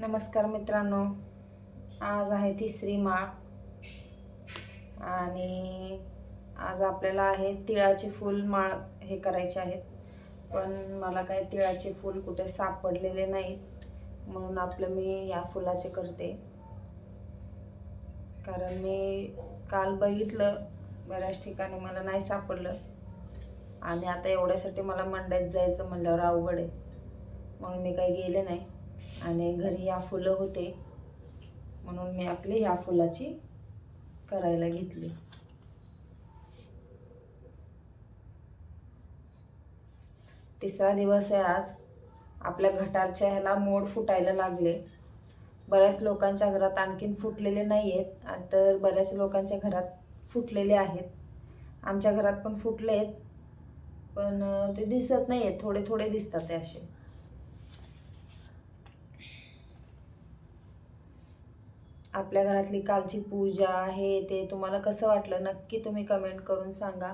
नमस्कार मित्रांनो. आज आहे तिसरी माळ. आणि आज आपल्याला आहे तिळाचे फूल माळ हे करायचे आहेत. पण मला काय तिळाचे फूल कुठे सापडलेले नाहीत म्हणून आपलं मी या फुलाचे करते. कारण मी काल बघितलं बऱ्याच ठिकाणी मला नाही सापडलं. आणि आता एवढ्यासाठी मला मंडईत जायचं म्हणल्यावर अवघड आहे. म्हणून मी काही गेले नाही. आणि घरी या फुलं होते. म्हणून मी आपली या फुलाची करायला घेतली. तिसरा दिवस आहे आज. आपल्या घटाच्या ह्याला मोड फुटायला लागले. बऱ्याच लोकांच्या घरात आणखीन फुटलेले नाही आहेत तर बऱ्याच लोकांच्या घरात फुटलेले आहेत. आमच्या घरात पण फुटले आहेत पण ते दिसत नाही आहेत थोडे थोडे दिसतात ते असे. आपल्या घरातली कालची पूजा आहे ते तुम्हाला कसं वाटलं नक्की तुम्ही कमेंट करून सांगा.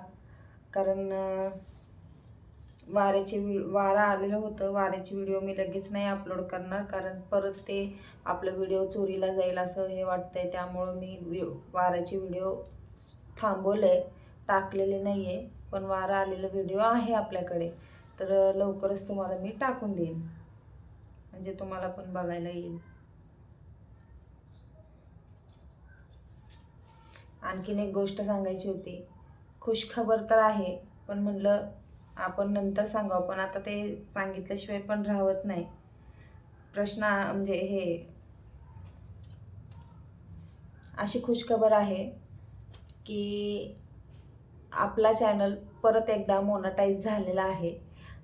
कारण वाऱ्याची वाऱ्याचे वि वारा आलेलं होतं वाऱ्याची व्हिडिओ मी लगेच नाही अपलोड करणार. कारण परत ते आपलं व्हिडिओ चोरीला जाईल असं हे वाटतंय. त्यामुळं मी वि वाऱ्याचे व्हिडिओ थांबवले टाकलेले नाही आहे पण वारा आलेला व्हिडिओ आहे आपल्याकडे. तर लवकरच तुम्हाला मी टाकून देईन. म्हणजे तुम्हाला पण बघायला येईल. आणखीन एक गोष्ट सांगायची होती. खुशखबर तर आहे पण म्हटलं आपण नंतर सांगू आपण आता ते सांगितल्याशिवाय पण राहत नाही. प्रश्न म्हणजे हे अशी खुशखबर आहे की आपला चॅनल परत एकदा मोनटाईज झालेला आहे.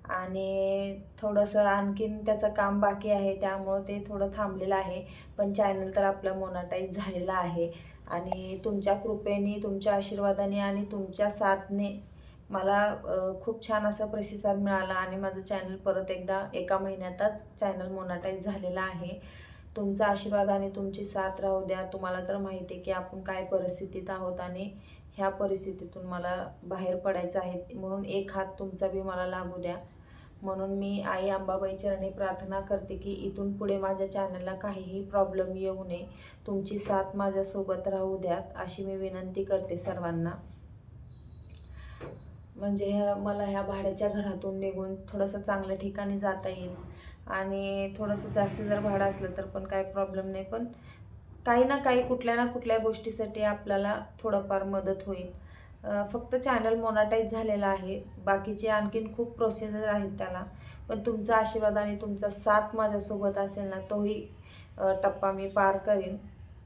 आणि थोडंसं आणखीन त्याचं काम बाकी आहे त्यामुळं ते थोडं थांबलेलं आहे. पण चॅनल तर आपलं मोनटाईज झालेलं आहे. आणि तुमच्या कृपेने तुमच्या आशीर्वादाने आणि तुमच्या साथने मला खूप छान असा प्रतिसाद मिळाला आणि माझं चॅनल परत एकदा एका महिन्यातच चॅनल मोनाटाईज झालेला आहे. तुमचा आशीर्वाद आणि तुमची साथ राहू द्या. तुम्हाला तर माहिती आहे की आपण काय परिस्थितीत आहोत आणि ह्या परिस्थितीतून मला बाहेर पडायचं आहे. म्हणून एक हात तुमचा बी मला लागू द्या. म्हणून मी आई अंबाबाई चरणी प्रार्थना करते की इथून पुढे माझ्या चॅनलला काहीही प्रॉब्लेम येऊ नये. तुमची साथ माझ्यासोबत राहू द्यात अशी मी विनंती करते सर्वांना. म्हणजे ह्या मला ह्या भाड्याच्या घरातून निघून थोडंसं चांगल्या ठिकाणी जाता येईल. आणि थोडंसं जास्त जर भाडं असलं तर पण काही प्रॉब्लेम नाही. पण काही ना काही कुठल्या ना कुठल्या गोष्टीसाठी आपल्याला थोडंफार मदत होईल. फक्त चॅनल मोनाटाईज झालेला आहे. बाकीचे आणखीन खूप प्रोसेसर आहेत त्याला. पण तुमचा आशीर्वाद आणि तुमचा साथ माझ्यासोबत असेल ना तोही टप्पा मी पार करीन.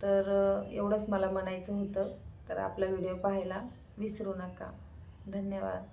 तर एवढंच मला म्हणायचं होतं. तर आपला व्हिडिओ पाहायला विसरू नका. धन्यवाद.